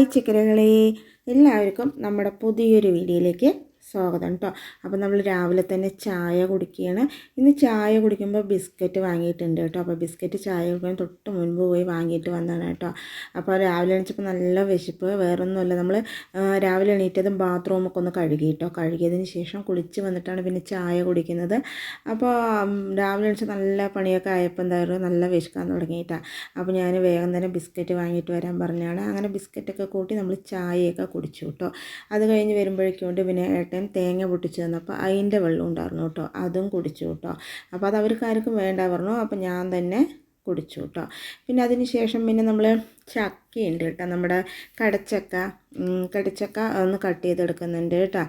Hi ചിക്കനുകളെ എല്ലാവർക്കും നമ്മുടെ പുതിയൊരു വീഡിയോയിലേക്ക് സ്വാഗതം കേട്ടോ അപ്പോൾ നമ്മൾ രാവിലെ തന്നെ ചായ കുടിക്കുകയാണ്. ഇന്ന് ചായ കുടിക്കുമ്പോൾ ബിസ്ക്കറ്റ് വാങ്ങിയിട്ടുണ്ട് കേട്ടോ അപ്പോൾ ബിസ്ക്കറ്റ് ചായ കുടിക്കാൻ തൊട്ട് മുൻപ് പോയി വാങ്ങിയിട്ട് വന്നതാണ് കേട്ടോ അപ്പോൾ രാവിലെ എണീച്ചപ്പോൾ നല്ല വിശപ്പ്. വേറൊന്നുമല്ല നമ്മൾ രാവിലെ എണീറ്റതും ബാത്റൂമൊക്കെ ഒന്ന് കഴുകി കേട്ടോ കഴുകിയതിന് ശേഷം കുളിച്ച് വന്നിട്ടാണ് പിന്നെ ചായ കുടിക്കുന്നത്. അപ്പോൾ രാവിലെ എണീച്ച നല്ല പണിയൊക്കെ ആയപ്പോൾ എന്തായാലും നല്ല വിശക്കാൻ തുടങ്ങിയിട്ടാണ് അപ്പോൾ ഞാൻ വേഗം തന്നെ ബിസ്ക്കറ്റ് വാങ്ങിയിട്ട് വരാൻ പറഞ്ഞാണ് അങ്ങനെ ബിസ്ക്കറ്റൊക്കെ കൂട്ടി നമ്മൾ ചായയൊക്കെ കുടിച്ചു കേട്ടോ അത് കഴിഞ്ഞ് വരുമ്പോഴേക്കും പിന്നെ ഏട്ടൻ തേങ്ങ പൊട്ടിച്ച് തന്നപ്പോൾ അതിന്റെ വെള്ളം ഉണ്ടായിരുന്നു കേട്ടോ. അതും കുടിച്ചു കേട്ടോ. അപ്പോൾ അത് അവർക്ക് ആർക്കും വേണ്ട പറഞ്ഞു. അപ്പോൾ ഞാൻ തന്നെ കുടിച്ചു കേട്ടോ. പിന്നെ അതിന് ശേഷം പിന്നെ നമ്മൾ ചക്കയുണ്ട് കേട്ടോ. നമ്മുടെ കടച്ചക്ക കടച്ചക്ക ഒന്ന് കട്ട് ചെയ്തെടുക്കുന്നുണ്ട് കേട്ടോ.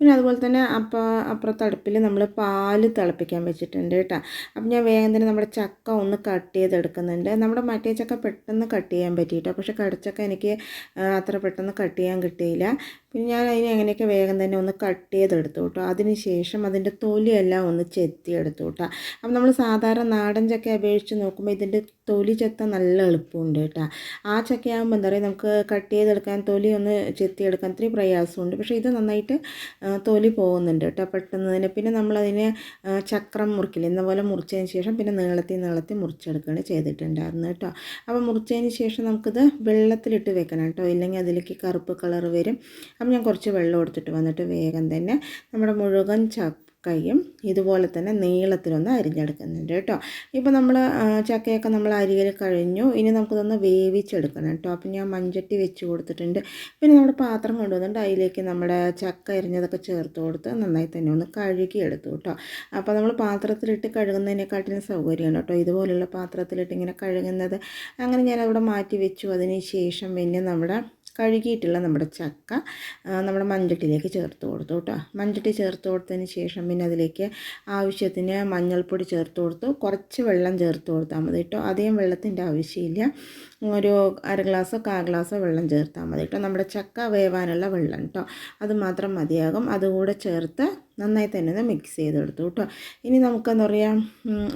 പിന്നെ അതുപോലെ തന്നെ അപ്പോൾ അപ്പുറത്തെ അടുപ്പിൽ നമ്മൾ പാൽ തിളപ്പിക്കാൻ വെച്ചിട്ടുണ്ട് കേട്ടോ. അപ്പം ഞാൻ വേഗം തന്നെ നമ്മുടെ ചക്ക ഒന്ന് കട്ട് ചെയ്തെടുക്കുന്നുണ്ട്. നമ്മുടെ മറ്റേ ചക്ക പെട്ടെന്ന് കട്ട് ചെയ്യാൻ പറ്റിയിട്ടോ? പക്ഷേ കടച്ചക്ക എനിക്ക് അത്ര പെട്ടെന്ന് കട്ട് ചെയ്യാൻ കിട്ടിയില്ല. പിന്നെ ഞാൻ അതിനെ എങ്ങനെയൊക്കെ വേഗം തന്നെ ഒന്ന് കട്ട് ചെയ്തെടുത്തു കേട്ടോ. അതിന് ശേഷം അതിന്റെ തൊലിയെല്ലാം ഒന്ന് ചെത്തിയെടുത്തു കേട്ടോ. അപ്പം നമ്മൾ സാധാരണ നാടൻ ചക്ക അപേക്ഷിച്ച് നോക്കുമ്പോൾ ഇതിന്റെ തൊലി ചെത്ത നല്ല എളുപ്പമുണ്ട് കേട്ടോ. ആ ചക്കയാകുമ്പോൾ എന്താ പറയുക നമുക്ക് കട്ട് ചെയ്തെടുക്കാൻ തൊലി ഒന്ന് ചെത്തിയെടുക്കാൻ ഇത്തിരി പ്രയാസമുണ്ട്. പക്ഷേ ഇത് നന്നായിട്ട് തൊലി പോകുന്നുണ്ട് കേട്ടോ പെട്ടെന്ന് തന്നെ. പിന്നെ നമ്മളതിനെ ചക്രം മുറിക്കില്ല എന്ന പോലെ മുറിച്ചതിന് ശേഷം പിന്നെ നീളത്തിൽ നീളത്തിൽ മുറിച്ചെടുക്കുകയാണ് ചെയ്തിട്ടുണ്ടായിരുന്നു കേട്ടോ. അപ്പോൾ മുറിച്ചതിന് ശേഷം നമുക്കിത് വെള്ളത്തിലിട്ട് വെക്കണം കേട്ടോ. ഇല്ലെങ്കിൽ അതിലേക്ക് കറുപ്പ് കളർ വരും. അപ്പം ഞാൻ കുറച്ച് വെള്ളം എടുത്തിട്ട് വന്നിട്ട് വേഗം തന്നെ നമ്മുടെ മുഴുവൻ ചക്ക കൈയും ഇതുപോലെ തന്നെ നീളത്തിലൊന്ന് അരിഞ്ഞെടുക്കുന്നുണ്ട് കേട്ടോ. ഇപ്പോൾ നമ്മൾ ചക്കയൊക്കെ നമ്മൾ അരിയൽ കഴിഞ്ഞു. ഇനി നമുക്കിതൊന്ന് വേവിച്ചെടുക്കണം കേട്ടോ. അപ്പം ഞാൻ മഞ്ചട്ടി വെച്ച് കൊടുത്തിട്ടുണ്ട്. പിന്നെ നമ്മുടെ പാത്രം കൊണ്ടുവന്നിട്ട് അതിലേക്ക് നമ്മുടെ ചക്ക അരിഞ്ഞതൊക്കെ ചേർത്ത് കൊടുത്ത് നന്നായി തന്നെ ഒന്ന് കഴുകി എടുത്തു കേട്ടോ. അപ്പോൾ നമ്മൾ പാത്രത്തിലിട്ട് കഴുകുന്നതിനെക്കാട്ടിലും സൗകര്യമാണ് കേട്ടോ. ഇതുപോലുള്ള പാത്രത്തിലിട്ട് ഇങ്ങനെ കഴുകുന്നത്. അങ്ങനെ ഞാനവിടെ മാറ്റി വെച്ചു. അതിന് ശേഷം പിന്നെ നമ്മുടെ കഴുകിയിട്ടുള്ള നമ്മുടെ ചക്ക നമ്മുടെ മഞ്ചട്ടിയിലേക്ക് ചേർത്ത് കൊടുത്തു കേട്ടോ. മഞ്ചട്ടി ചേർത്ത് കൊടുത്തതിന് ശേഷം പിന്നെ അതിലേക്ക് ആവശ്യത്തിന് മഞ്ഞൾപ്പൊടി ചേർത്ത് കൊടുത്തു. കുറച്ച് വെള്ളം ചേർത്ത് കൊടുത്താൽ മതി കേട്ടോ. അധികം വെള്ളത്തിന്റെ ആവശ്യമില്ല. ഒരു അര ഗ്ലാസ്സോ കാ ഗ്ലാസ്സോ വെള്ളം ചേർത്താൽ മതി കേട്ടോ. നമ്മുടെ ചക്ക വേവാനുള്ള വെള്ളം കേട്ടോ. അത് മാത്രം മതിയാകും. അതുകൂടെ ചേർത്ത് നന്നായി തന്നെ ഒന്ന് മിക്സ് ചെയ്തെടുത്തു കേട്ടോ. ഇനി നമുക്കെന്താ പറയുക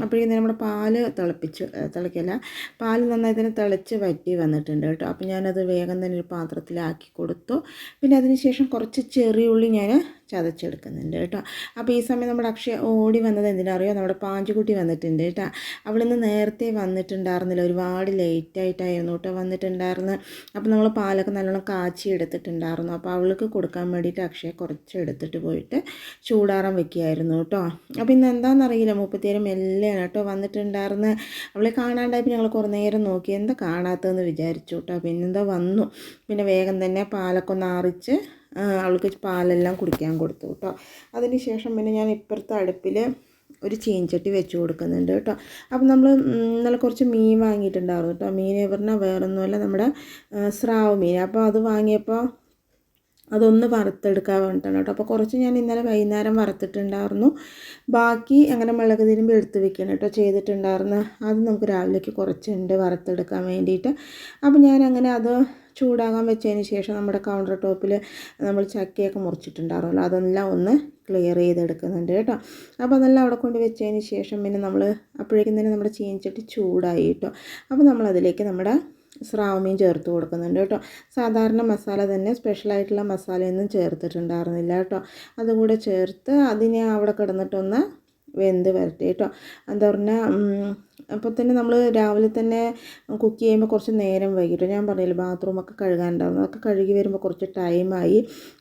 അപ്പോഴേക്കും നമ്മുടെ പാൽ തിളപ്പിച്ച് തിളയ്ക്കല്ല പാൽ നന്നായി തന്നെ തിളച്ച് വറ്റി വന്നിട്ടുണ്ട് കേട്ടോ. അപ്പോൾ ഞാനത് വേഗം തന്നെ ഒരു പാത്രത്തിലാക്കി കൊടുത്തു. പിന്നെ അതിന് ശേഷം കുറച്ച് ചെറിയുള്ളി ഞാൻ ചതച്ചെടുക്കുന്നുണ്ട് കേട്ടോ. അപ്പോൾ ഈ സമയം നമ്മുടെ അക്ഷയ ഓടി വന്നത് എന്തിനറിയോ നമ്മുടെ പാഞ്ചുകുട്ടി വന്നിട്ടുണ്ട് കേട്ടോ. അവളിന്ന് നേരത്തെ വന്നിട്ടുണ്ടായിരുന്നില്ല. ഒരുപാട് ലേറ്റായിട്ടായിരുന്നു കേട്ടോ വന്നിട്ടുണ്ടായിരുന്നു അപ്പോൾ നമ്മൾ പാലൊക്കെ നല്ലോണം കാച്ചി എടുത്തിട്ടുണ്ടായിരുന്നു. അപ്പോൾ അവൾക്ക് കൊടുക്കാൻ വേണ്ടിയിട്ട് അക്ഷയ കുറച്ച് എടുത്തിട്ട് പോയിട്ട് ചൂടാറാൻ വെക്കുകയായിരുന്നു കേട്ടോ. അപ്പോൾ ഇന്ന് എന്താണെന്നറിയില്ല. മുപ്പത്തിയേഴ് മെല്ലെയാണ് കേട്ടോ വന്നിട്ടുണ്ടായിരുന്നു അവളെ കാണാണ്ടായപ്പോൾ ഞങ്ങൾ കുറേ നേരം നോക്കി. എന്താ കാണാത്തതെന്ന് വിചാരിച്ചു കേട്ടോ. പിന്നെന്താ വന്നു. പിന്നെ വേഗം തന്നെ പാലൊക്കെ ഒന്ന് ആറിച്ച് അവൾക്ക് പാലെല്ലാം കുടിക്കാൻ കൊടുത്തു കേട്ടോ. അതിന് ശേഷം പിന്നെ ഞാൻ ഇപ്പുറത്തെ അടുപ്പിൽ ഒരു ചീഞ്ചട്ടി വെച്ച് കൊടുക്കുന്നുണ്ട് കേട്ടോ. അപ്പം നമ്മൾ ഇന്നലെ കുറച്ച് മീൻ വാങ്ങിയിട്ടുണ്ടായിരുന്നു കേട്ടോ. മീൻ പറഞ്ഞാൽ വേറൊന്നുമല്ല നമ്മുടെ സ്രാവ് മീൻ. അപ്പോൾ അത് വാങ്ങിയപ്പോൾ അതൊന്ന് വറുത്തെടുക്കാൻ വേണ്ടിയിട്ടാണ് കേട്ടോ. അപ്പോൾ കുറച്ച് ഞാൻ ഇന്നലെ വൈകുന്നേരം വറുത്തിട്ടുണ്ടായിരുന്നു. ബാക്കി അങ്ങനെ മുളക് തിരുമ്പ് എടുത്ത് വെക്കണം കേട്ടോ ചെയ്തിട്ടുണ്ടായിരുന്നു അത് നമുക്ക് രാവിലേക്ക് കുറച്ചുണ്ട് വറുത്തെടുക്കാൻ വേണ്ടിയിട്ട്. അപ്പോൾ ഞാൻ അങ്ങനെ അത് ചൂടാകാൻ വെച്ചതിന് ശേഷം നമ്മുടെ കൗണ്ടർ ടോപ്പിൽ നമ്മൾ ചക്കയൊക്കെ മുറിച്ചിട്ടുണ്ടായിരുന്നല്ലോ. അതെല്ലാം ഒന്ന് ക്ലിയർ ചെയ്തെടുക്കുന്നുണ്ട് കേട്ടോ. അപ്പോൾ അതെല്ലാം അവിടെ കൊണ്ട് വെച്ചതിന് ശേഷം പിന്നെ നമ്മൾ അപ്പോഴേക്കും തന്നെ നമ്മുടെ ചീനിച്ചട്ടി ചൂടായി കേട്ടോ. അപ്പോൾ നമ്മളതിലേക്ക് നമ്മുടെ സ്രാവ് മീൻ ചേർത്ത് കൊടുക്കുന്നുണ്ട് കേട്ടോ. സാധാരണ മസാല തന്നെ സ്പെഷ്യലായിട്ടുള്ള മസാലയൊന്നും ചേർത്തിട്ടുണ്ടായിരുന്നില്ല കേട്ടോ. അതുകൂടെ ചേർത്ത് അതിനെ അവിടെ കിടന്നിട്ടൊന്ന് വെന്ത് വരട്ടെ കേട്ടോ. എന്താ പറഞ്ഞാൽ അപ്പോൾ തന്നെ നമ്മൾ രാവിലെ തന്നെ കുക്ക് ചെയ്യുമ്പോൾ കുറച്ച് നേരം വൈകിട്ട് ഞാൻ പറഞ്ഞില്ല ബാത്റൂമൊക്കെ കഴുകാനുണ്ടാവും അതൊക്കെ കഴുകി വരുമ്പോൾ കുറച്ച് ടൈമായി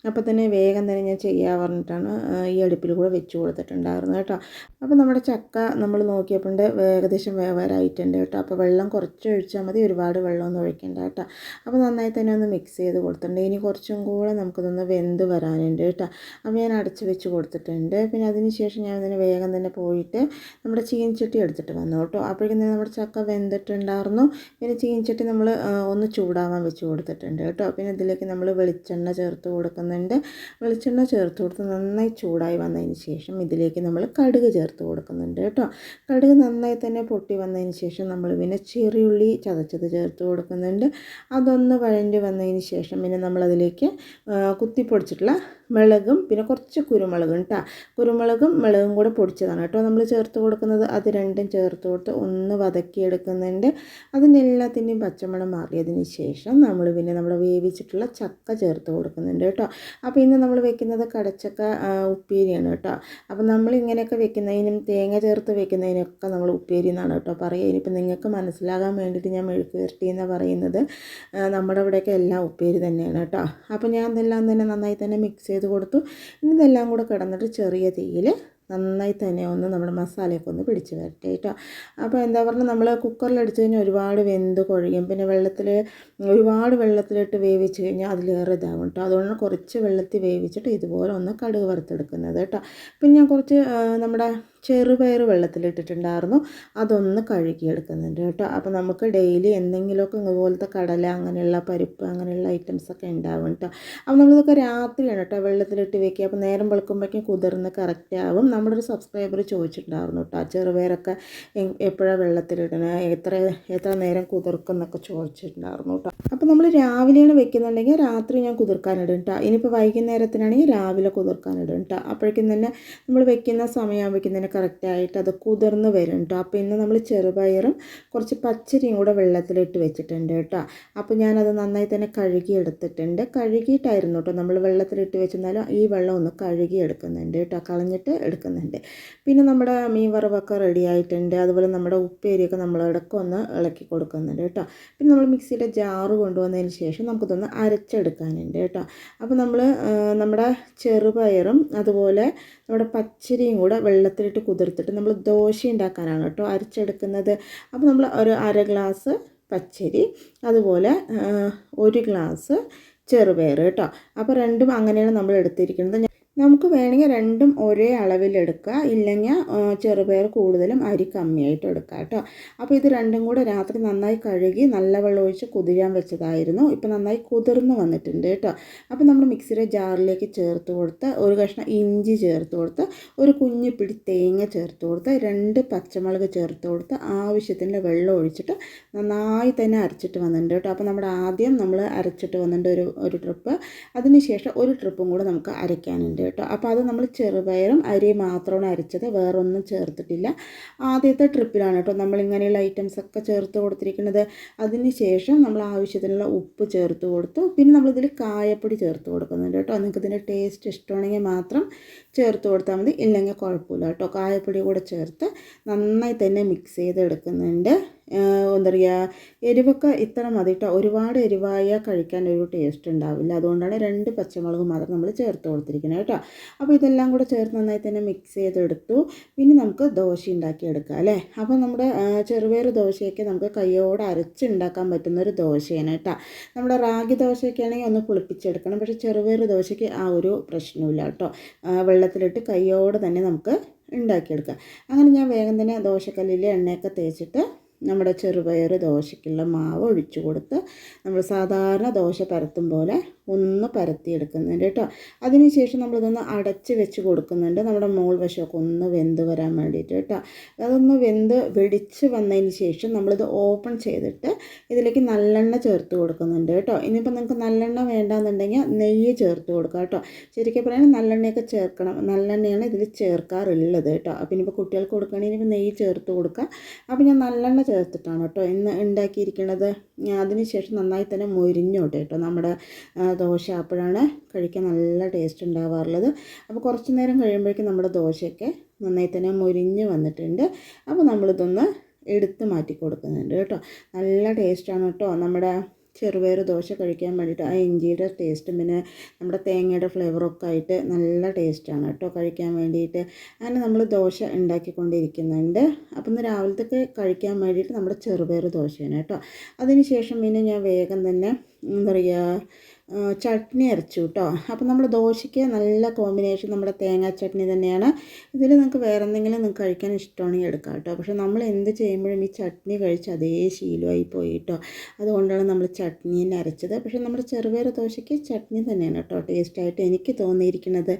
അപ്പോൾ തന്നെ വേഗം തന്നെ ഞാൻ ചെയ്യാൻ പറഞ്ഞിട്ടാണ് ഈ അടുപ്പിൽ കൂടെ വെച്ച് കൊടുത്തിട്ടുണ്ടായിരുന്നത് കേട്ടോ. അപ്പോൾ നമ്മുടെ ചക്ക നമ്മൾ നോക്കിയപ്പോൾ ഏകദേശം വേവാറായിട്ടുണ്ട് കേട്ടോ. അപ്പോൾ വെള്ളം കുറച്ച് ഒഴിച്ചാൽ മതി ഒരുപാട് വെള്ളമൊന്നും ഒഴിക്കേണ്ട കേട്ടോ. അപ്പോൾ നന്നായി തന്നെ ഒന്ന് മിക്സ് ചെയ്ത് കൊടുത്തിട്ടുണ്ട്. ഇനി കുറച്ചും കൂടെ നമുക്കിതൊന്ന് വെന്ത് വരാനുണ്ട് കേട്ടോ. അപ്പോൾ ഞാൻ അടച്ച് വെച്ച് കൊടുത്തിട്ടുണ്ട്. പിന്നെ അതിന് ശേഷം ഞാൻ അതിന് വേഗം തന്നെ പോയിട്ട് നമ്മുടെ ചീനച്ചട്ടി എടുത്തിട്ട് വന്നു അപ്പോഴേക്കും തന്നെ നമ്മുടെ ചക്ക വെന്തിട്ടുണ്ടായിരുന്നു. പിന്നെ ചീനിച്ചട്ടി നമ്മൾ ഒന്ന് ചൂടാവാൻ വെച്ച് കൊടുത്തിട്ടുണ്ട് കേട്ടോ. പിന്നെ ഇതിലേക്ക് നമ്മൾ വെളിച്ചെണ്ണ ചേർത്ത് കൊടുക്കുന്നുണ്ട്. വെളിച്ചെണ്ണ ചേർത്ത് കൊടുത്ത് നന്നായി ചൂടായി വന്നതിന് ശേഷം ഇതിലേക്ക് നമ്മൾ കടുക് ചേർത്ത് കൊടുക്കുന്നുണ്ട് കേട്ടോ. കടുക് നന്നായി തന്നെ പൊട്ടി വന്നതിന് ശേഷം നമ്മൾ പിന്നെ ചെറിയുള്ളി ചതച്ചത് ചേർത്ത് കൊടുക്കുന്നുണ്ട്. അതൊന്ന് വഴണ്ടി വന്നതിന് ശേഷം പിന്നെ നമ്മളതിലേക്ക് കുത്തിപ്പൊടിച്ചിട്ടുള്ള മുളകും പിന്നെ കുറച്ച് കുരുമുളകും കേട്ടോ കുരുമുളകും മുളകും കൂടെ പൊടിച്ചതാണ് കേട്ടോ നമ്മൾ ചേർത്ത് കൊടുക്കുന്നത് അത് രണ്ടും ചേർത്ത് കൊടുത്ത് ഒന്ന് വതക്കിയെടുക്കുന്നുണ്ട് അതിന്റെ എല്ലാത്തിന്റെയും മാറിയതിന് ശേഷം നമ്മൾ പിന്നെ നമ്മൾ വേവിച്ചിട്ടുള്ള ചക്ക ചേർത്ത് കൊടുക്കുന്നുണ്ട് കേട്ടോ അപ്പോൾ ഇന്ന് നമ്മൾ വെക്കുന്നത് കടച്ചക്ക ഉപ്പേരിയാണ് കേട്ടോ അപ്പോൾ നമ്മൾ ഇങ്ങനെയൊക്കെ വെക്കുന്നതിനും തേങ്ങ ചേർത്ത് വെക്കുന്നതിനൊക്കെ നമ്മൾ ഉപ്പേരി എന്നാണ് കേട്ടോ പറയുക. ഇനിയിപ്പോൾ നിങ്ങൾക്ക് മനസ്സിലാകാൻ വേണ്ടിയിട്ട് ഞാൻ മെഴുക്ക് വരട്ടി എന്ന് പറയുന്നത്. നമ്മുടെ ഇവിടെയൊക്കെ എല്ലാം ഉപ്പേരി തന്നെയാണ് കേട്ടോ അപ്പോൾ ഞാൻ ഇതെല്ലാം തന്നെ നന്നായി തന്നെ മിക്സ് ചെയ്ത് കൊടുത്തു. ഇതെല്ലാം കൂടെ കിടന്നിട്ട് ചെറിയ തീയിൽ നന്നായി തന്നെ ഒന്ന് നമ്മുടെ മസാലയൊക്കെ ഒന്ന് പിടിച്ച് വരട്ടെ കേട്ടോ. അപ്പോൾ എന്താ പറഞ്ഞാൽ നമ്മൾ കുക്കറിൽ അടിച്ചു കഴിഞ്ഞാൽ ഒരുപാട് വെന്ത് കുഴയും. പിന്നെ വെള്ളത്തിൽ ഒരുപാട് വെള്ളത്തിലിട്ട് വേവിച്ച് കഴിഞ്ഞാൽ അതിലേറെ ഇതാകും കേട്ടോ. അതുകൊണ്ട് കുറച്ച് വെള്ളത്തിൽ വേവിച്ചിട്ട് ഇതുപോലെ ഒന്ന് കടുക് വറുത്തെടുക്കുന്നത് കേട്ടോ. പിന്നെ ഞാൻ കുറച്ച് നമ്മുടെ ചെറുപയർ വെള്ളത്തിലിട്ടിട്ടുണ്ടായിരുന്നു. അതൊന്ന് കഴുകിയെടുക്കുന്നുണ്ട് കേട്ടോ. അപ്പോൾ നമുക്ക് ഡെയിലി എന്തെങ്കിലുമൊക്കെ ഇതുപോലത്തെ കടല അങ്ങനെയുള്ള പരിപ്പ് അങ്ങനെയുള്ള ഐറ്റംസൊക്കെ ഉണ്ടാവും കേട്ടോ. അപ്പോൾ നമ്മളിതൊക്കെ രാത്രിയാണ് കേട്ടോ വെള്ളത്തിലിട്ട് വെക്കുക. അപ്പോൾ നേരം വെളുക്കുമ്പോഴേക്കും കുതിർന്ന് കറക്റ്റ് ആവും. നമ്മുടെ ഒരു സബ്സ്ക്രൈബർ ചോദിച്ചിട്ടുണ്ടായിരുന്നു കേട്ടോ ചെറുപയറൊക്കെ എപ്പോഴാണ് വെള്ളത്തിലിടണത് എത്ര എത്ര നേരം കുതിർക്കും എന്നൊക്കെ ചോദിച്ചിട്ടുണ്ടായിരുന്നു കേട്ടോ. അപ്പോൾ നമ്മൾ രാവിലെയാണ് വെക്കുന്നുണ്ടെങ്കിൽ രാത്രി ഞാൻ കുതിർക്കാനിടും കേട്ടോ. ഇനിയിപ്പോൾ വൈകുന്നേരത്തിനാണെങ്കിൽ രാവിലെ കുതിർക്കാനിടും കേട്ടോ. അപ്പോഴേക്കും തന്നെ നമ്മൾ വെക്കുന്ന സമയമാകുമ്പോഴേക്കും തന്നെ കറക്റ്റായിട്ട് അത് കുതിർന്ന് വരും കേട്ടോ അപ്പോൾ ഇന്ന് നമ്മൾ ചെറുപയറും കുറച്ച് പച്ചരിയും കൂടെ വെള്ളത്തിലിട്ട് വെച്ചിട്ടുണ്ട് കേട്ടോ. അപ്പോൾ ഞാനത് നന്നായി തന്നെ കഴുകി എടുത്തിട്ടുണ്ട് കഴുകിയിട്ടായിരുന്നു കേട്ടോ നമ്മൾ വെള്ളത്തിലിട്ട് വെച്ചെന്നാലും ഈ വെള്ളം ഒന്ന് കഴുകി എടുക്കുന്നുണ്ട് കേട്ടോ. കളഞ്ഞിട്ട് എടുക്കുന്നുണ്ട്. പിന്നെ നമ്മുടെ മീൻ വറവൊക്കെ റെഡി ആയിട്ടുണ്ട്. അതുപോലെ നമ്മുടെ ഉപ്പേരിയൊക്കെ നമ്മൾ ഇടയ്ക്ക് ഒന്ന് ഇളക്കി കൊടുക്കുന്നുണ്ട് കേട്ടോ. പിന്നെ നമ്മൾ മിക്സിയുടെ ജാറ് കൊണ്ടുവന്നതിന് ശേഷം നമുക്കിതൊന്ന് അരച്ചെടുക്കാനുണ്ട് കേട്ടോ. അപ്പോൾ നമ്മൾ നമ്മുടെ ചെറുപയറും അതുപോലെ നമ്മുടെ പച്ചരിയും കൂടെ വെള്ളത്തിലിട്ട് കുതിർത്തിട്ട് നമ്മൾ ദോശ ഉണ്ടാക്കാനാണ് കേട്ടോ അരച്ചെടുക്കുന്നത്. അപ്പോൾ നമ്മൾ ഒരു അര ഗ്ലാസ് പച്ചരി അതുപോലെ ഒരു ഗ്ലാസ് ചെറുപയർ കേട്ടോ. അപ്പോൾ രണ്ടും അങ്ങനെയാണ് നമ്മൾ എടുത്തിരിക്കുന്നത്. നമുക്ക് വേണമെങ്കിൽ രണ്ടും ഒരേ അളവിലെടുക്കുക ഇല്ലെങ്കിൽ ചെറുപയർ കൂടുതലും അരി കമ്മിയായിട്ട് എടുക്കുക കേട്ടോ. അപ്പോൾ ഇത് രണ്ടും കൂടെ രാത്രി നന്നായി കഴുകി നല്ല വെള്ളം ഒഴിച്ച് കുതിരാൻ വെച്ചതായിരുന്നു. ഇപ്പോൾ നന്നായി കുതിർന്ന് വന്നിട്ടുണ്ട് കേട്ടോ. അപ്പോൾ നമ്മൾ മിക്സിയുടെ ജാറിലേക്ക് ചേർത്ത് കൊടുത്ത് ഒരു കഷ്ണം ഇഞ്ചി ചേർത്ത് കൊടുത്ത് ഒരു കുഞ്ഞു പിടി തേങ്ങ ചേർത്ത് കൊടുത്ത് രണ്ട് പച്ചമുളക് ചേർത്ത് കൊടുത്ത് ആവശ്യത്തിന്റെ വെള്ളം ഒഴിച്ചിട്ട് നന്നായി തന്നെ അരച്ചിട്ട് വന്നിട്ടുണ്ട് കേട്ടോ. അപ്പോൾ നമ്മുടെ ആദ്യം നമ്മൾ അരച്ചിട്ട് വന്നിട്ടുണ്ട് ഒരു ഒരു ട്രിപ്പ്. അതിനുശേഷം ഒരു ട്രിപ്പും കൂടെ നമുക്ക് അരയ്ക്കാനുണ്ട് കേട്ടോ. അപ്പോൾ അത് നമ്മൾ ചെറുപയറും അരി മാത്രമാണ് അരച്ചത്. വേറൊന്നും ചേർത്തിട്ടില്ല. ആദ്യത്തെ ട്രിപ്പിലാണ് കേട്ടോ നമ്മൾ ഇങ്ങനെയുള്ള ഐറ്റംസ് ഒക്കെ ചേർത്ത് കൊടുത്തിരിക്കുന്നത്. അതിന് ശേഷം നമ്മൾ ആവശ്യത്തിനുള്ള ഉപ്പ് ചേർത്ത് കൊടുത്തു. പിന്നെ നമ്മളിതിൽ കായപ്പൊടി ചേർത്ത് കൊടുക്കുന്നുണ്ട് കേട്ടോ. നിങ്ങൾക്ക് ഇതിന്റെ ടേസ്റ്റ് ഇഷ്ടമാണെങ്കിൽ മാത്രം ചേർത്ത് കൊടുത്താൽ മതി. ഇല്ലെങ്കിൽ കുഴപ്പമില്ല കേട്ടോ. കായപ്പൊടി കൂടെ ചേർത്ത് നന്നായി തന്നെ മിക്സ് ചെയ്തെടുക്കുന്നുണ്ട്. എന്താ പറയുക എരിവൊക്കെ ഇത്ര മതി കേട്ടോ ഒരുപാട് എരിവായ കഴിക്കാൻ ഒരു ടേസ്റ്റ് ഉണ്ടാവില്ല. അതുകൊണ്ടാണ് രണ്ട് പച്ചമുളക് മാത്രം നമ്മൾ ചേർത്ത് കൊടുത്തിരിക്കുന്നത് കേട്ടോ. അപ്പോൾ ഇതെല്ലാം കൂടെ ചേർത്ത് നന്നായി തന്നെ മിക്സ് ചെയ്തെടുത്തു. പിന്നെ നമുക്ക് ദോശ ഉണ്ടാക്കിയെടുക്കാം അല്ലേ? അപ്പോൾ നമ്മുടെ ചെറുപയർ ദോശയൊക്കെ നമുക്ക് കയ്യോടെ അരച്ചുണ്ടാക്കാൻ പറ്റുന്ന ഒരു ദോശയാണ് കേട്ടോ. നമ്മുടെ റാഗി ദോശയൊക്കെ ആണെങ്കിൽ ഒന്ന് പുളിപ്പിച്ചെടുക്കണം. പക്ഷേ ചെറുപയർ ദോശയ്ക്ക് ആ ഒരു പ്രശ്നമില്ല കേട്ടോ. വെള്ളത്തിലിട്ട് കയ്യോടെ തന്നെ നമുക്ക് ഉണ്ടാക്കിയെടുക്കാം. അങ്ങനെ ഞാൻ വേഗം തന്നെ ദോശക്കല്ലിൽ എണ്ണയൊക്കെ തേച്ചിട്ട് നമ്മുടെ ചെറുപയർ ദോശയ്ക്കുള്ള മാവ് ഒഴിച്ചു കൊടുത്ത് നമ്മൾ സാധാരണ ദോശ പരത്തും പോലെ ഒന്ന് പരത്തിയെടുക്കുന്നുണ്ട് കേട്ടോ. അതിനുശേഷം നമ്മളിതൊന്ന് അടച്ച് വെച്ച് കൊടുക്കുന്നുണ്ട്. നമ്മുടെ മോൾ വശമൊക്കെ ഒന്ന് വെന്ത് വരാൻ വേണ്ടിയിട്ട് കേട്ടോ. അതൊന്ന് വെന്ത് വെടിച്ച് വന്നതിന് ശേഷം നമ്മളിത് ഓപ്പൺ ചെയ്തിട്ട് ഇതിലേക്ക് നല്ലെണ്ണ ചേർത്ത് കൊടുക്കുന്നുണ്ട് കേട്ടോ. ഇനിയിപ്പോൾ നിങ്ങൾക്ക് നല്ലെണ്ണ വേണ്ടാന്നുണ്ടെങ്കിൽ നെയ്യ് ചേർത്ത് കൊടുക്കുക കേട്ടോ. ശരിക്കും പറയുന്നത് നല്ലെണ്ണയൊക്കെ ചേർക്കണം. നല്ലെണ്ണയാണ് ഇതിൽ ചേർക്കാറുള്ളത് കേട്ടോ. അപ്പം ഇനിയിപ്പോൾ കുട്ടികൾക്ക് കൊടുക്കുകയാണെങ്കിൽ നെയ്യ് ചേർത്ത് കൊടുക്കുക അപ്പോൾ ഞാൻ നല്ലെണ്ണ ചേർത്തിട്ടാണ് കേട്ടോ ഇന്ന് ഉണ്ടാക്കിയിരിക്കുന്നത്. അതിന് ശേഷം നന്നായി തന്നെ മൊരിഞ്ഞോട്ടെ കേട്ടോ നമ്മുടെ ദോശ അപ്പോഴാണ് കഴിക്കാൻ നല്ല ടേസ്റ്റ് ഉണ്ടാവാറുള്ളത്. അപ്പോൾ കുറച്ച് നേരം കഴിയുമ്പോഴേക്കും നമ്മുടെ ദോശയൊക്കെ നന്നായി തന്നെ മുരിഞ്ഞ് വന്നിട്ടുണ്ട്. അപ്പോൾ നമ്മളിതൊന്ന് എടുത്ത് മാറ്റി കൊടുക്കുന്നുണ്ട് കേട്ടോ. നല്ല ടേസ്റ്റാണ് കേട്ടോ. നമ്മുടെ ചെറുപയർ ദോശ കഴിക്കാൻ വേണ്ടിയിട്ട് ആ ഇഞ്ചിയുടെ ടേസ്റ്റും പിന്നെ നമ്മുടെ തേങ്ങയുടെ ഫ്ലേവറൊക്കെ ആയിട്ട് നല്ല ടേസ്റ്റാണ് കേട്ടോ കഴിക്കാൻ വേണ്ടിയിട്ട്. അങ്ങനെ നമ്മൾ ദോശ ഉണ്ടാക്കിക്കൊണ്ടിരിക്കുന്നുണ്ട്. അപ്പം ഇന്ന് രാവിലത്തേക്ക് കഴിക്കാൻ വേണ്ടിയിട്ട് നമ്മുടെ ചെറുപയർ ദോശയാണ് കേട്ടോ. അതിന് ശേഷം പിന്നെ ഞാൻ വേഗം തന്നെ എന്താ പറയുക ചട്നി അരച്ചു കേട്ടോ. അപ്പോൾ നമ്മൾ ദോശയ്ക്ക് നല്ല കോമ്പിനേഷൻ നമ്മുടെ തേങ്ങാ ചട്നി തന്നെയാണ്. ഇതിൽ നിങ്ങൾക്ക് വേറെ എന്തെങ്കിലും നിങ്ങൾക്ക് കഴിക്കാൻ ഇഷ്ടമാണെങ്കിൽ എടുക്കാം കേട്ടോ. പക്ഷേ നമ്മൾ എന്ത് ചെയ്യുമ്പോഴും ഈ ചട്നി കഴിച്ച് അതേ ശീലമായി പോയി കേട്ടോ. അതുകൊണ്ടാണ് നമ്മൾ ചട്നി തന്നെ അരച്ചത്. പക്ഷേ നമ്മുടെ ചെറുപയർ ദോശയ്ക്ക് ചട്നി തന്നെയാണ് കേട്ടോ ടേസ്റ്റായിട്ട് എനിക്ക് തോന്നിയിരിക്കുന്നത്.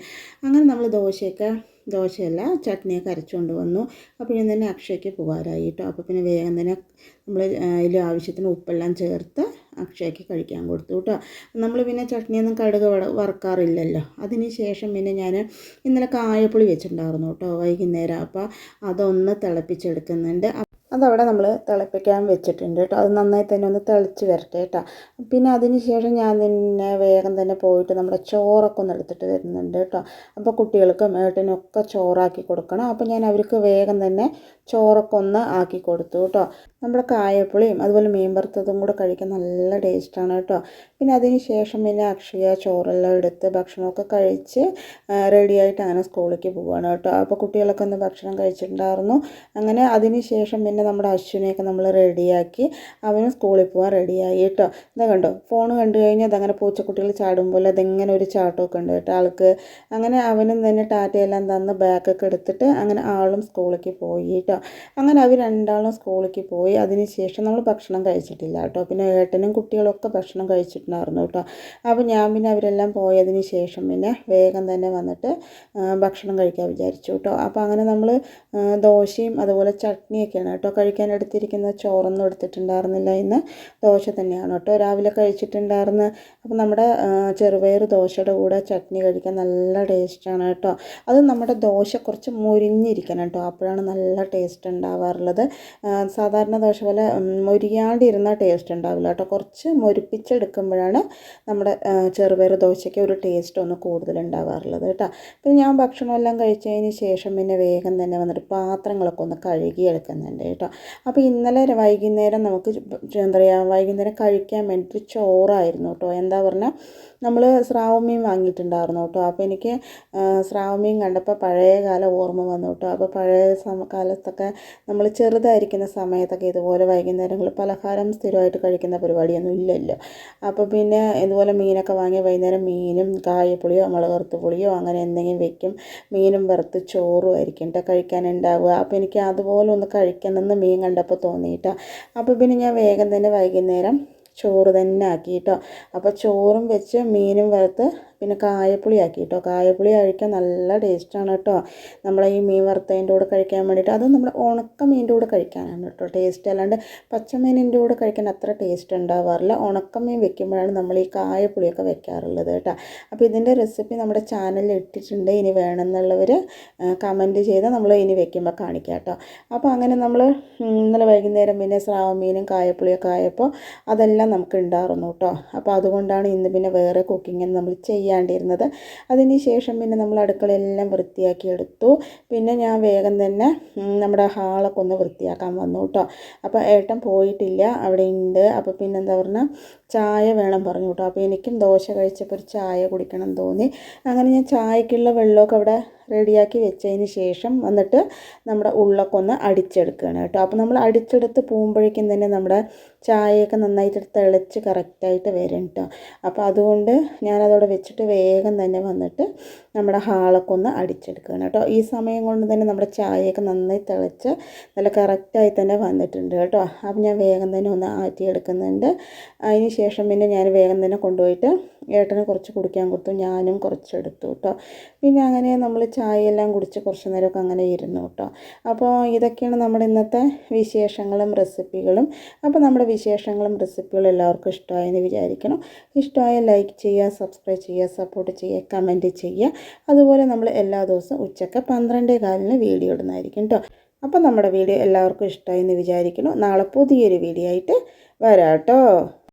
അങ്ങനെ നമ്മൾ ദോശയൊക്കെ ദോശയല്ല ചട്നിയൊക്കെ അരച്ചുകൊണ്ട് വന്നു. അപ്പോഴും തന്നെ അക്ഷയ്ക്ക് പോകാറായി കേട്ടോ. അപ്പോൾ പിന്നെ വേഗം തന്നെ നമ്മൾ അതിൽ ആവശ്യത്തിന് ഉപ്പെല്ലാം ചേർത്ത് അക്ഷയ്ക്ക് കഴിക്കാൻ കൊടുത്തു കേട്ടോ. നമ്മൾ പിന്നെ ചട്നിയൊന്നും കടുക് വറുക്കാറില്ലല്ലോ. അതിന് ശേഷം പിന്നെ ഞാൻ ഇന്നലെ കായപ്പുളി വെച്ചിട്ടുണ്ടായിരുന്നു കേട്ടോ വൈകുന്നേരം. അപ്പോൾ അതൊന്ന് തിളപ്പിച്ചെടുക്കുന്നുണ്ട്. അതവിടെ നമ്മൾ തിളപ്പിക്കാൻ വെച്ചിട്ടുണ്ട് കേട്ടോ. അത് നന്നായി തന്നെ ഒന്ന് തിളച്ച് വരട്ടെ കേട്ടോ. പിന്നെ അതിന് ശേഷം ഞാൻ തന്നെ വേഗം തന്നെ പോയിട്ട് നമ്മുടെ ചോറൊക്കെ ഒന്ന് എടുത്തിട്ട് വരുന്നുണ്ട് കേട്ടോ. അപ്പോൾ കുട്ടികൾക്കും ഏട്ടനും ഒക്കെ ചോറാക്കി കൊടുക്കണം. അപ്പോൾ ഞാൻ അവർക്ക് വേഗം തന്നെ ചോറൊക്കെ ഒന്ന് ആക്കി കൊടുത്തു കേട്ടോ. നമ്മുടെ കായപ്പുളിയും അതുപോലെ മീൻ വറുത്തതും കൂടെ കഴിക്കാൻ നല്ല ടേസ്റ്റാണ് കേട്ടോ. പിന്നെ അതിന് ശേഷം പിന്നെ അക്ഷയ ചോറെല്ലാം എടുത്ത് ഭക്ഷണമൊക്കെ കഴിച്ച് റെഡിയായിട്ട് അങ്ങനെ സ്കൂളിലേക്ക് പോവുകയാണ് കേട്ടോ. അപ്പോൾ കുട്ടികളൊക്കെ ഒന്ന് ഭക്ഷണം കഴിച്ചിട്ടുണ്ടായിരുന്നു. അങ്ങനെ അതിന് ശേഷം പിന്നെ നമ്മുടെ അശ്വിനെയൊക്കെ നമ്മൾ റെഡിയാക്കി അവനും സ്കൂളിൽ പോകാൻ റെഡിയായി കേട്ടോ. ഇതാ കണ്ടോ ഫോൺ കണ്ടു കഴിഞ്ഞാൽ അതങ്ങനെ പൂച്ചക്കുട്ടികൾ ചാടുമ്പോൾ അതെങ്ങനെ ഒരു ചാട്ടമൊക്കെ ഉണ്ട് കേട്ടോ ആൾക്ക്. അങ്ങനെ അവനും തന്നെ ടാറ്റയെല്ലാം തന്ന് ബാഗൊക്കെ എടുത്തിട്ട് അങ്ങനെ ആളും സ്കൂളിലേക്ക് പോയി കേട്ടോ. അങ്ങനെ അവർ രണ്ടാളും സ്കൂളിലേക്ക് പോയി. അതിന് ശേഷം നമ്മൾ ഭക്ഷണം കഴിച്ചിട്ടില്ല കേട്ടോ. പിന്നെ ഏട്ടനും കുട്ടികളൊക്കെ ഭക്ഷണം കഴിച്ചിട്ടുണ്ടായിരുന്നു കേട്ടോ. അപ്പോൾ ഞാൻ പിന്നെ അവരെല്ലാം പോയതിന് ശേഷം പിന്നെ വേഗം തന്നെ വന്നിട്ട് ഭക്ഷണം കഴിക്കാൻ വിചാരിച്ചു കേട്ടോ. അപ്പോൾ അങ്ങനെ നമ്മൾ ദോശയും അതുപോലെ ചട്നിയൊക്കെയാണ് കേട്ടോ കഴിക്കാൻ എടുത്തിരിക്കുന്ന ചോറൊന്നും എടുത്തിട്ടുണ്ടായിരുന്നില്ല. ഇന്ന് ദോശ തന്നെയാണ് കേട്ടോ. രാവിലെ കഴിച്ചിട്ടുണ്ടായിരുന്ന അപ്പോൾ നമ്മുടെ ചെറുപയർ ദോശയുടെ കൂടെ ചട്നി കഴിക്കാൻ നല്ല ടേസ്റ്റാണ് കേട്ടോ. അത് നമ്മുടെ ദോശ കുറച്ച് മുരിഞ്ഞിരിക്കണം കേട്ടോ. അപ്പോഴാണ് നല്ല ടേസ്റ്റ് ഉണ്ടാവാറുള്ളത്. സാധാരണ ദോശ പോലെ മുരിയാണ്ടിരുന്ന ടേസ്റ്റ് ഉണ്ടാവില്ല കേട്ടോ. കുറച്ച് മുരിപ്പിച്ചെടുക്കുമ്പോഴാണ് നമ്മുടെ ചെറുപയർ ദോശയ്ക്ക് ഒരു ടേസ്റ്റ് ഒന്ന് കൂടുതൽ ഉണ്ടാവാറുള്ളത് കേട്ടോ. പിന്നെ ഞാൻ ഭക്ഷണമെല്ലാം കഴിച്ചതിന് ശേഷം പിന്നെ വേഗം തന്നെ വന്നിട്ട് പാത്രങ്ങളൊക്കെ ഒന്ന് കഴുകി എടുക്കുന്നുണ്ട് കേട്ടോ. അപ്പോൾ ഇന്നലെ വൈകുന്നേരം നമുക്ക് എന്താ പറയുക വൈകുന്നേരം കഴിക്കാൻ വേണ്ടിയിട്ട് ചോറായിരുന്നു കേട്ടോ. എന്താ പറഞ്ഞാൽ നമ്മൾ സ്രാവ് മീൻ വാങ്ങിയിട്ടുണ്ടായിരുന്നു കേട്ടോ. അപ്പോൾ എനിക്ക് സ്രാവ് മീൻ കണ്ടപ്പോൾ പഴയ കാല ഓർമ്മ വന്നു കേട്ടോ. അപ്പോൾ പഴയ സമ കാലത്തൊക്കെ നമ്മൾ ചെറുതായിരിക്കുന്ന സമയത്തൊക്കെ ഇതുപോലെ വൈകുന്നേരങ്ങളിൽ പലഹാരം സ്ഥിരമായിട്ട് കഴിക്കുന്ന പരിപാടിയൊന്നും ഇല്ലല്ലോ. അപ്പോൾ പിന്നെ ഇതുപോലെ മീനൊക്കെ വാങ്ങി വൈകുന്നേരം മീനും കായപ്പുളിയോ മുളക് വറുത്ത് പുളിയോ അങ്ങനെ എന്തെങ്കിലും വെക്കും. മീനും വറുത്ത് ചോറും ആയിരിക്കും കേട്ടോ കഴിക്കാനുണ്ടാവുക. അപ്പോൾ എനിക്ക് അതുപോലെ ഒന്ന് കഴിക്കണമെന്ന് മീൻ കണ്ടപ്പോൾ തോന്നിയിട്ടാണ് അപ്പോൾ പിന്നെ ഞാൻ വേഗം തന്നെ വൈകുന്നേരം ചോറ് തന്നെ ആക്കി കേട്ടോ അപ്പോൾ ചോറും വെച്ച് മീനും വറുത്ത് പിന്നെ കായപ്പുളി ആക്കി കേട്ടോ കായപ്പുളി കഴിക്കാൻ നല്ല ടേസ്റ്റാണ് കേട്ടോ നമ്മളെ ഈ മീൻ വറുത്തതിന്റെ കൂടെ കഴിക്കാൻ വേണ്ടിയിട്ട് അത് നമ്മുടെ ഉണക്ക മീനിന്റെ കൂടെ കഴിക്കാനാണ് കേട്ടോ ടേസ്റ്റ് അല്ലാണ്ട് പച്ചമീനിന്റെ കൂടെ കഴിക്കാൻ അത്ര ടേസ്റ്റ് ഉണ്ടാവാറില്ല. ഉണക്ക മീൻ വെക്കുമ്പോഴാണ് നമ്മൾ ഈ കായപ്പുളിയൊക്കെ വെക്കാറുള്ളത് കേട്ടോ അപ്പോൾ ഇതിന്റെ റെസിപ്പി നമ്മുടെ ചാനലിൽ ഇട്ടിട്ടുണ്ട്. ഇനി വേണമെന്നുള്ളവർ കമന്റ് ചെയ്താൽ നമ്മൾ ഇനി വെക്കുമ്പോൾ കാണിക്കാം കേട്ടോ അപ്പോൾ അങ്ങനെ നമ്മൾ ഇന്നലെ വൈകുന്നേരം പിന്നെ സ്രാവ മീനും കായപ്പുളിയൊക്കെ ആയപ്പോൾ അതെല്ലാം നമുക്ക് ഉണ്ടായിരുന്നു കേട്ടോ. അപ്പോൾ അതുകൊണ്ടാണ് ഇന്ന് പിന്നെ വേറെ കുക്കിംഗ് നമ്മൾ ചെയ്യാണ്ടിരുന്നത്. അതിന് ശേഷം പിന്നെ നമ്മൾ അടുക്കളയെല്ലാം വൃത്തിയാക്കി എടുത്തു. പിന്നെ ഞാൻ വേഗം തന്നെ നമ്മുടെ ഹാളൊക്കെ ഒന്ന് വൃത്തിയാക്കാൻ വന്നു കേട്ടോ. അപ്പോൾ ഏട്ടൻ പോയിട്ടില്ല അവിടെ ഉണ്ട്. അപ്പോൾ പിന്നെ എന്താ പറഞ്ഞാൽ ചായ വേണം പറഞ്ഞു കേട്ടോ. അപ്പോൾ എനിക്കും ദോശ കഴിച്ചപ്പോൾ ഒരു ചായ കുടിക്കണം തോന്നി. അങ്ങനെ ഞാൻ ചായക്കുള്ള വെള്ളമൊക്കെ അവിടെ റെഡിയാക്കി വെച്ചതിന് ശേഷം വന്നിട്ട് നമ്മുടെ ഉള്ളക്കൊന്ന് അടിച്ചെടുക്കുകയാണ് കേട്ടോ. അപ്പോൾ നമ്മൾ അടിച്ചെടുത്ത് പോകുമ്പോഴേക്കും തന്നെ നമ്മുടെ ചായയൊക്കെ നന്നായിട്ട് തിളച്ച് കറക്റ്റായിട്ട് വരും കേട്ടോ. അപ്പോൾ അതുകൊണ്ട് ഞാനതവിടെ വെച്ചിട്ട് വേഗം തന്നെ വന്നിട്ട് നമ്മുടെ ഹാളൊക്കെ ഒന്ന് അടിച്ചെടുക്കുകയാണ് കേട്ടോ. ഈ സമയം കൊണ്ട് തന്നെ നമ്മുടെ ചായയൊക്കെ നന്നായി തിളച്ച് നല്ല കറക്റ്റായി തന്നെ വന്നിട്ടുണ്ട് കേട്ടോ. അപ്പോൾ ഞാൻ വേഗം തന്നെ ഒന്ന് ആറ്റിയെടുക്കുന്നുണ്ട്. അതിന് ശേഷം പിന്നെ ഞാൻ വേഗം തന്നെ കൊണ്ടുപോയിട്ട് ഏട്ടന് കുറച്ച് കുടിക്കാൻ കൊടുത്തു ഞാനും കുറച്ചെടുത്തു കേട്ടോ പിന്നെ അങ്ങനെ നമ്മൾ ചായയെല്ലാം കുടിച്ച് കുറച്ച് നേരമൊക്കെ അങ്ങനെ ഇരുന്നു കേട്ടോ അപ്പോൾ ഇതൊക്കെയാണ് നമ്മുടെ ഇന്നത്തെ വിശേഷങ്ങളും റെസിപ്പികളും. അപ്പോൾ നമ്മുടെ വിശേഷങ്ങളും റെസിപ്പികളും എല്ലാവർക്കും ഇഷ്ടമായെന്ന് വിചാരിക്കണം. ഇഷ്ടമായ ലൈക്ക് ചെയ്യുക സബ്സ്ക്രൈബ് ചെയ്യുക സപ്പോർട്ട് ചെയ്യുക കമന്റ് ചെയ്യുക. അതുപോലെ നമ്മൾ എല്ലാ ദിവസവും ഉച്ചയ്ക്ക് പന്ത്രണ്ടേ കാലിന് വീഡിയോ ഇടുന്നതായിരിക്കും കേട്ടോ അപ്പോൾ നമ്മുടെ വീഡിയോ എല്ലാവർക്കും ഇഷ്ടമായി എന്ന് വിചാരിക്കുന്നു. നാളെ പുതിയൊരു വീഡിയോ ആയിട്ട് വരാം കേട്ടോ